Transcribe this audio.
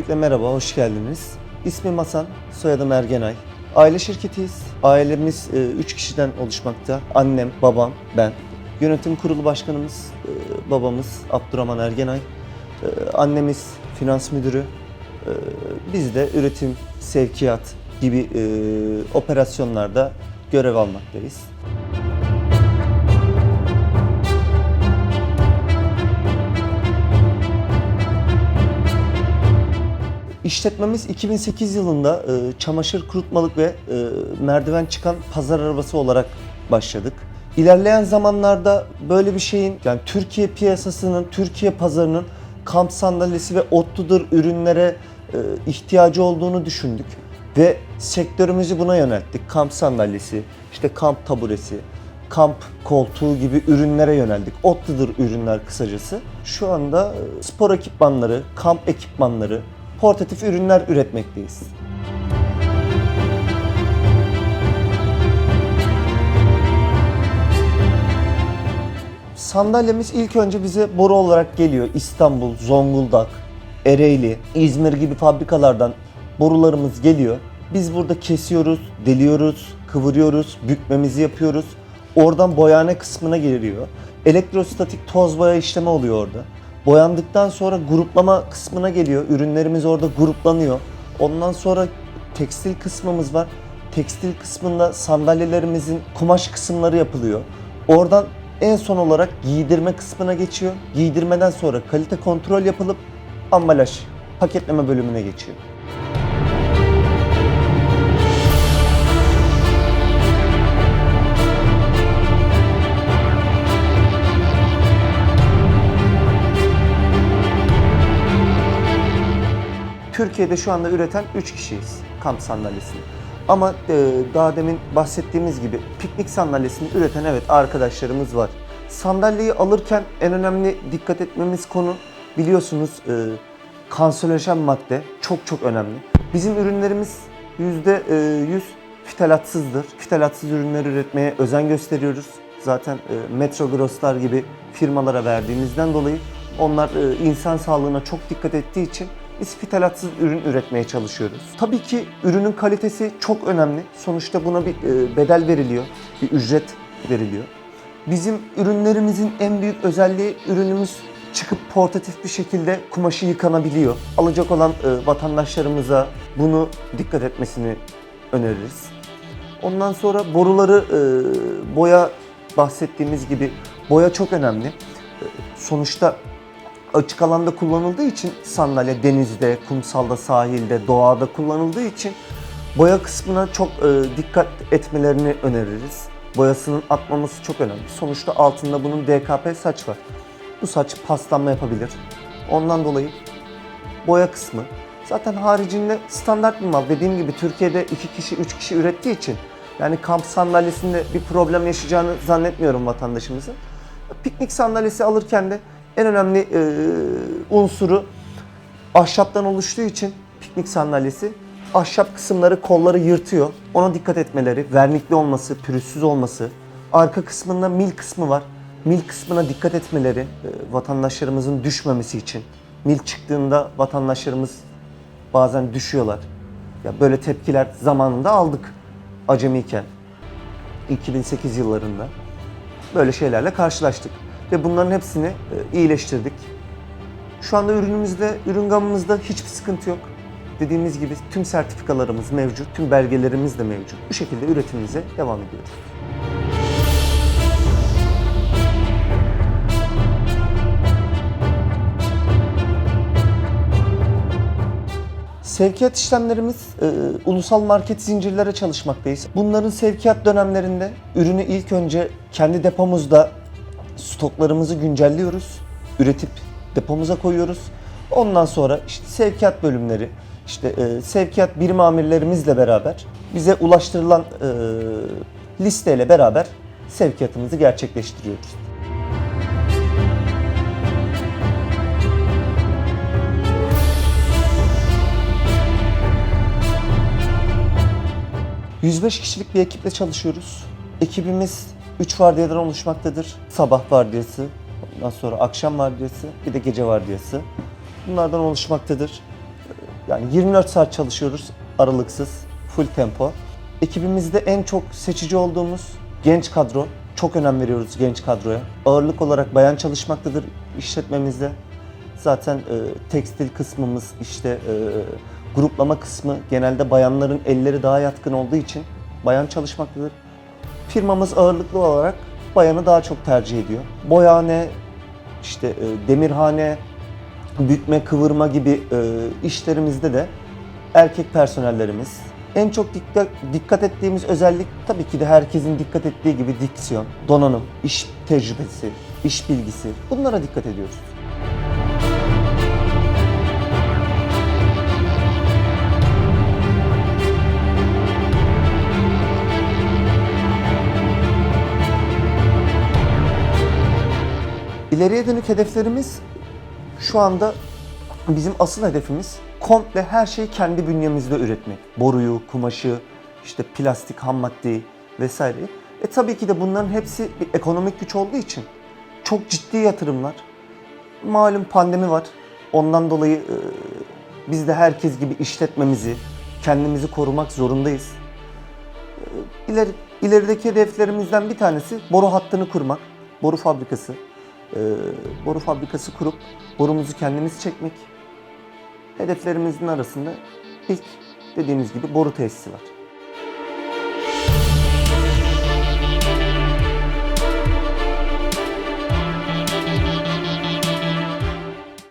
Öncelikle merhaba, hoş geldiniz. İsmim Hasan, soyadım Ergenay. Aile şirketiyiz. Ailemiz 3 kişiden oluşmakta. Annem, babam, ben. Yönetim kurulu başkanımız, e, babamız Abdurrahman Ergenay. E, Annemiz finans müdürü. E, Biz de üretim, sevkiyat gibi e, operasyonlarda görev almaktayız. İşletmemiz 2008 yılında e, çamaşır kurutmalık ve e, merdiven çıkan pazar arabası olarak başladık. İlerleyen zamanlarda böyle bir şeyin yani Türkiye piyasasının, Türkiye pazarının kamp sandalyesi ve otludur ürünlere e, ihtiyacı olduğunu düşündük ve sektörümüzü buna yönelttik. Kamp sandalyesi, işte kamp taburesi, kamp koltuğu gibi ürünlere yöneldik. Otludur ürünler kısacası. Şu anda e, spor ekipmanları, kamp ekipmanları, portatif ürünler üretmekteyiz. Sandalyemiz ilk önce bize boru olarak geliyor. İstanbul, Zonguldak, Ereğli, İzmir gibi fabrikalardan borularımız geliyor. Biz burada kesiyoruz, deliyoruz, kıvırıyoruz, bükmemizi yapıyoruz. Oradan boyane kısmına geliyor. Elektrostatik toz boya işlemi oluyor orada. Boyandıktan sonra gruplama kısmına geliyor. Ürünlerimiz orada gruplanıyor. Ondan sonra tekstil kısmımız var. Tekstil kısmında sandalyelerimizin kumaş kısımları yapılıyor. Oradan en son olarak giydirme kısmına geçiyor. Giydirmeden sonra kalite kontrol yapılıp ambalaj, paketleme bölümüne geçiyor. Türkiye'de şu anda üreten 3 kişiyiz kamp sandalyesini. Ama e, daha demin bahsettiğimiz gibi piknik sandalyesini üreten evet arkadaşlarımız var. Sandalyeyi alırken en önemli dikkat etmemiz konu biliyorsunuz e, kanserojen madde çok çok önemli. Bizim ürünlerimiz %100 fitalatsızdır. Fitalatsız ürünler üretmeye özen gösteriyoruz. Zaten e, Metro Grosslar gibi firmalara verdiğimizden dolayı onlar e, insan sağlığına çok dikkat ettiği için biz fitalatsız ürün üretmeye çalışıyoruz. Tabii ki ürünün kalitesi çok önemli. Sonuçta buna bir e, bedel veriliyor, bir ücret veriliyor. Bizim ürünlerimizin en büyük özelliği ürünümüz çıkıp portatif bir şekilde kumaşı yıkanabiliyor. Alacak olan e, vatandaşlarımıza bunu dikkat etmesini öneririz. Ondan sonra boruları e, boya bahsettiğimiz gibi boya çok önemli. Sonuçta açık alanda kullanıldığı için sandalye denizde, kumsalda, sahilde, doğada kullanıldığı için boya kısmına çok e, dikkat etmelerini öneririz. Boyasının atmaması çok önemli. Sonuçta altında bunun DKP saç var. Bu saç paslanma yapabilir. Ondan dolayı boya kısmı. Zaten haricinde standart bir mal. Dediğim gibi Türkiye'de 2 kişi, 3 kişi ürettiği için yani kamp sandalyesinde bir problem yaşayacağını zannetmiyorum vatandaşımızın. Piknik sandalyesi alırken de en önemli e, unsuru ahşaptan oluştuğu için piknik sandalyesi ahşap kısımları kolları yırtıyor. Ona dikkat etmeleri, vernikli olması, pürüzsüz olması. Arka kısmında mil kısmı var. Mil kısmına dikkat etmeleri e, vatandaşlarımızın düşmemesi için. Mil çıktığında vatandaşlarımız bazen düşüyorlar. Ya böyle tepkiler zamanında aldık acemiyken. 2008 yıllarında böyle şeylerle karşılaştık ve bunların hepsini e, iyileştirdik. Şu anda ürünümüzde, ürün gamımızda hiçbir sıkıntı yok. Dediğimiz gibi tüm sertifikalarımız mevcut, tüm belgelerimiz de mevcut. Bu şekilde üretimimize devam ediyoruz. Sevkiyat işlemlerimiz e, ulusal market zincirlere çalışmaktayız. Bunların sevkiyat dönemlerinde ürünü ilk önce kendi depomuzda stoklarımızı güncelliyoruz. Üretip depomuza koyuyoruz. Ondan sonra işte sevkiyat bölümleri, işte e, sevkiyat birim amirlerimizle beraber bize ulaştırılan e, listeyle beraber sevkiyatımızı gerçekleştiriyoruz. ...105 kişilik bir ekiple çalışıyoruz. Ekibimiz 3 vardiyadan oluşmaktadır. Sabah vardiyası, ondan sonra akşam vardiyası, bir de gece vardiyası. Bunlardan oluşmaktadır. Yani 24 saat çalışıyoruz aralıksız, full tempo. Ekibimizde en çok seçici olduğumuz genç kadro. Çok önem veriyoruz genç kadroya. Ağırlık olarak bayan çalışmaktadır işletmemizde. Zaten e, tekstil kısmımız, işte e, gruplama kısmı genelde bayanların elleri daha yatkın olduğu için bayan çalışmaktadır. Firmamız ağırlıklı olarak bayanı daha çok tercih ediyor. Boyahane, işte e, demirhane, bükme, kıvırma gibi e, işlerimizde de erkek personellerimiz. En çok dikkat, dikkat ettiğimiz özellik tabii ki de herkesin dikkat ettiği gibi diksiyon, donanım, iş tecrübesi, iş bilgisi. Bunlara dikkat ediyoruz. İleriye dönük hedeflerimiz şu anda bizim asıl hedefimiz komple her şeyi kendi bünyemizde üretmek. Boruyu, kumaşı, işte plastik, ham maddeyi vesaire. E tabii ki de bunların hepsi bir ekonomik güç olduğu için çok ciddi yatırımlar. Malum pandemi var. Ondan dolayı e, biz de herkes gibi işletmemizi, kendimizi korumak zorundayız. E, ileri, ilerideki hedeflerimizden bir tanesi boru hattını kurmak, boru fabrikası. E, boru fabrikası kurup borumuzu kendimiz çekmek. Hedeflerimizin arasında ilk dediğimiz gibi boru tesisi var.